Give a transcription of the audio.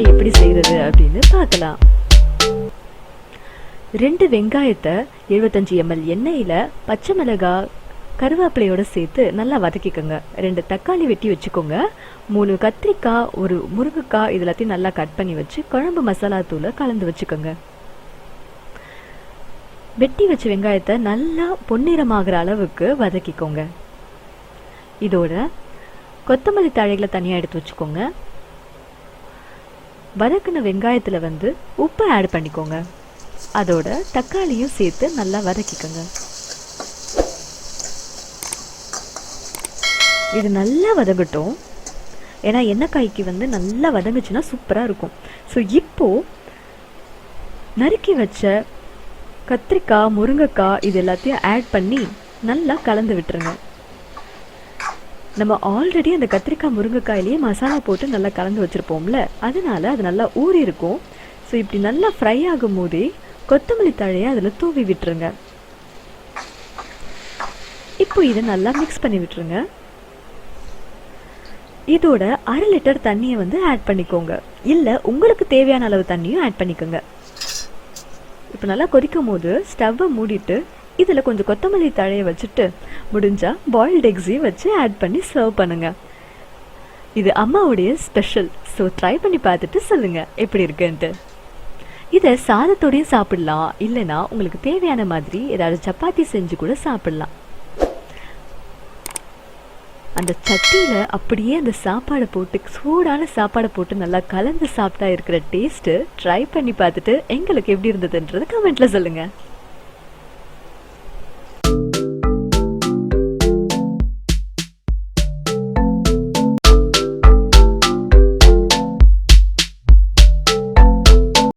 Fry எப்படி செய்கிறது அப்படின்னு பார்க்கலாம். ரெண்டு வெங்காயத்தை எழுபத்தஞ்சி எம்எல் எண்ணெயில் பச்சை மிளகாய் கருவேப்பிலையோட சேர்த்து நல்லா வதக்கிக்கோங்க. ரெண்டு தக்காளி வெட்டி வச்சுக்கோங்க. மூணு கத்திரிக்காய் ஒரு முருங்கைக்காய் இது எல்லாத்தையும் நல்லா கட் பண்ணி வச்சு குழம்பு மசாலா தூளை கலந்து வச்சுக்கோங்க. வெட்டி வச்ச வெங்காயத்தை நல்லா பொன்னிறமாகிற அளவுக்கு வதக்கிக்கோங்க. இதோட கொத்தமல்லி தழைகளை தனியாக எடுத்து வச்சுக்கோங்க. வதக்கின வெங்காயத்தில் வந்து உப்பு ஆட் பண்ணிக்கோங்க. அதோட தக்காளியும் சேர்த்து நல்லா வதக்கிக்கோங்க. இது நல்லா வதங்கட்டும். ஏன்னா எண்ணெய்க்காய்க்கு வந்து நல்லா வதங்குச்சுன்னா சூப்பராக இருக்கும். ஸோ இப்போது நறுக்கி வச்ச கத்திரிக்காய் முருங்கைக்காய் இது எல்லாத்தையும் ஆட் பண்ணி நல்லா கலந்து விட்டுருங்க. நம்ம ஆல்ரெடி அந்த கத்திரிக்காய் முருங்கைக்காயிலேயே மசாலா போட்டு நல்லா கலந்து வச்சுருப்போம்ல? அதனால அது நல்லா ஊறி இருக்கும் ஸோ இப்படி நல்லா ஃப்ரை ஆகும் போதே கொத்தமல்லி தழையை அதில் தூவி விட்டுருங்க. இப்போ இதை நல்லா மிக்ஸ் பண்ணி விட்டுருங்க. இதோட அரை லிட்டர் தண்ணியை வந்து ஆட் பண்ணிக்கோங்க. இல்லை உங்களுக்கு தேவையான அளவு தண்ணியும் ஆட் பண்ணிக்கோங்க. இப்போ நல்லா கொதிக்கும் போது ஸ்டவ்வை மூடிட்டு இதில் கொஞ்சம் கொத்தமல்லி தழையை வச்சுட்டு முடிஞ்சால் பாயில்டு எக்ஸையும் வச்சு ஆட் பண்ணி சர்வ் பண்ணுங்கள் இது அம்மாவுடைய ஸ்பெஷல் ஸோ ட்ரை பண்ணி பார்த்துட்டு சொல்லுங்கள் எப்படி இருக்குன்ட்டு. இதை சாதத்தோடையும் சாப்பிடலாம். இல்லைன்னா உங்களுக்கு தேவையான மாதிரி ஏதாவது சப்பாத்தி செஞ்சு கூட சாப்பிடலாம். அந்த சட்டியில் அப்படியே அந்த சாப்பாடை போட்டு சூடான சாப்பாடை போட்டு நல்லா கலந்து சாப்பிட்டா இருக்கிற டேஸ்ட்டு ட்ரை பண்ணி பார்த்துட்டு எங்களுக்கு எப்படி இருந்ததுன்றது கமெண்ட்ல சொல்லுங்கள்